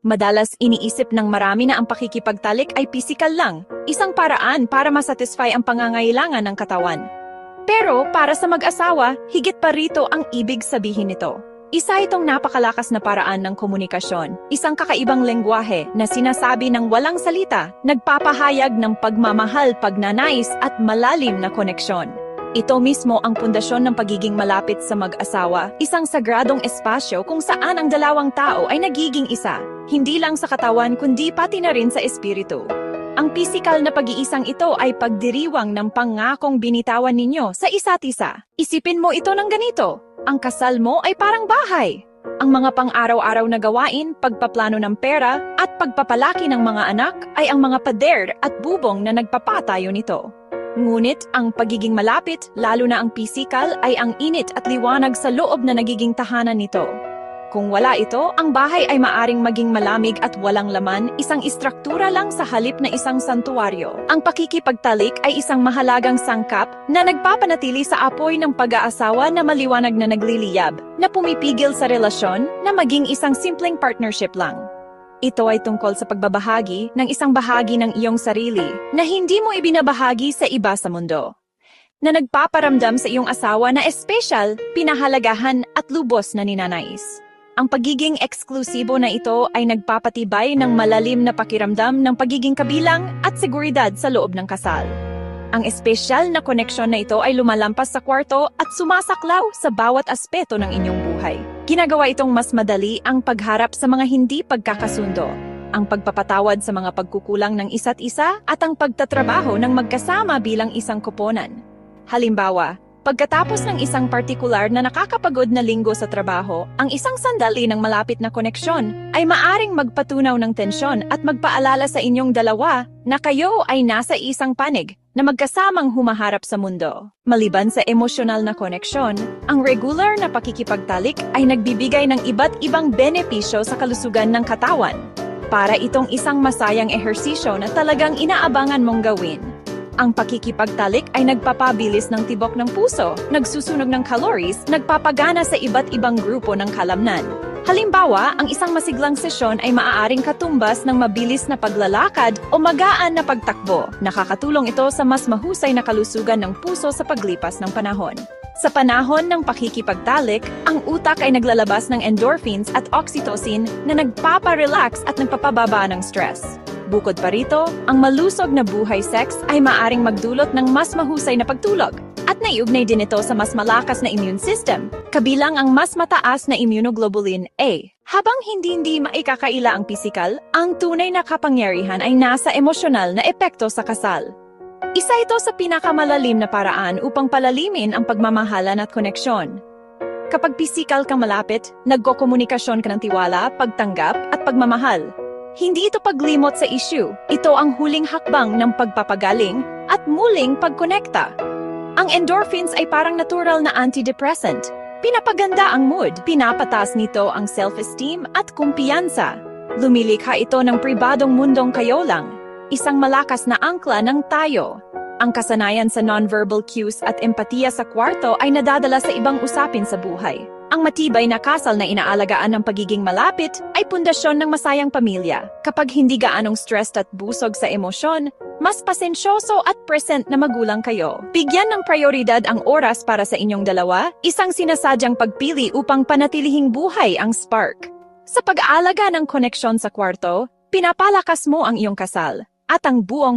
Madalas iniisip ng marami na ang pakikipagtalik ay pisikal lang, isang paraan para masatisfy ang pangangailangan ng katawan. Pero para sa mag-asawa, higit pa rito ang ibig sabihin nito. Isa itong napakalakas na paraan ng komunikasyon, isang kakaibang lengguwahe na sinasabi ng walang salita, nagpapahayag ng pagmamahal, pagnanais at malalim na koneksyon. Ito mismo ang pundasyon ng pagiging malapit sa mag-asawa, isang sagradong espasyo kung saan ang dalawang tao ay nagiging isa, hindi lang sa katawan kundi pati na rin sa espiritu. Ang pisikal na pag-iisang ito ay pagdiriwang ng pangakong binitawan ninyo sa isa't isa. Isipin mo ito ng ganito, ang kasal mo ay parang bahay. Ang mga pang-araw-araw na gawain, pagpaplano ng pera, at pagpapalaki ng mga anak ay ang mga pader at bubong na nagpapatayo nito. Ngunit ang pagiging malapit, lalo na ang pisikal, ay ang init at liwanag sa loob na nagiging tahanan nito. Kung wala ito, ang bahay ay maaring maging malamig at walang laman, isang istruktura lang sa halip na isang santuaryo. Ang pakikipagtalik ay isang mahalagang sangkap na nagpapanatili sa apoy ng pag-aasawa na maliwanag na nagliliyab, na pumipigil sa relasyon na maging isang simpleng partnership lang. Ito ay tungkol sa pagbabahagi ng isang bahagi ng iyong sarili na hindi mo ibinabahagi sa iba sa mundo. Na nagpaparamdam sa iyong asawa na espesyal, pinahalagahan at lubos na ninanais. Ang pagiging eksklusibo na ito ay nagpapatibay ng malalim na pakiramdam ng pagiging kabilang at seguridad sa loob ng kasal. Ang espesyal na koneksyon na ito ay lumalampas sa kwarto at sumasaklaw sa bawat aspeto ng inyong buhay. Ginagawa itong mas madali ang pagharap sa mga hindi pagkakasundo, ang pagpapatawad sa mga pagkukulang ng isa't isa at ang pagtatrabaho ng magkasama bilang isang koponan. Halimbawa, pagkatapos ng isang partikular na nakakapagod na linggo sa trabaho, ang isang sandali ng malapit na koneksyon ay maaring magpatunaw ng tensyon at magpaalala sa inyong dalawa na kayo ay nasa isang panig na magkasamang humaharap sa mundo. Maliban sa emosyonal na koneksyon, ang regular na pakikipagtalik ay nagbibigay ng iba't ibang benepisyo sa kalusugan ng katawan. Para itong isang masayang ehersisyo na talagang inaabangan mong gawin. Ang pakikipagtalik ay nagpapabilis ng tibok ng puso, nagsusunog ng calories, nagpapagana sa iba't ibang grupo ng kalamnan. Halimbawa, ang isang masiglang sesyon ay maaaring katumbas ng mabilis na paglalakad o magaan na pagtakbo. Nakakatulong ito sa mas mahusay na kalusugan ng puso sa paglipas ng panahon. Sa panahon ng pakikipagtalik, ang utak ay naglalabas ng endorphins at oxytocin na nagpaparelax at nagpapababa ng stress. Bukod pa rito, ang malusog na buhay sex ay maaring magdulot ng mas mahusay na pagtulog at naiugnay din ito sa mas malakas na immune system, kabilang ang mas mataas na immunoglobulin A. Habang hindi-hindi maikakaila ang pisikal, ang tunay na kapangyarihan ay nasa emosyonal na epekto sa kasal. Isa ito sa pinakamalalim na paraan upang palalimin ang pagmamahalan at koneksyon. Kapag pisikal kang malapit, nagkokomunikasyon ka ng tiwala, pagtanggap at pagmamahal. Hindi ito paglimot sa issue, ito ang huling hakbang ng pagpapagaling at muling pagkonekta. Ang endorphins ay parang natural na antidepressant. Pinapaganda ang mood, pinapatas nito ang self-esteem at kumpiyansa. Lumilikha ito ng pribadong mundong kayo lang, isang malakas na angkla ng tayo. Ang kasanayan sa nonverbal cues at empatiya sa kwarto ay nadadala sa ibang usapin sa buhay. Ang matibay na kasal na inaalagaan ng pagiging malapit ay pundasyon ng masayang pamilya. Kapag hindi gaanong stressed at busog sa emosyon, mas pasensyoso at present na magulang kayo. Bigyan ng prioridad ang oras para sa inyong dalawa, isang sinasadyang pagpili upang panatilihing buhay ang spark. Sa pag-aalaga ng koneksyon sa kwarto, pinapalakas mo ang iyong kasal at ang buong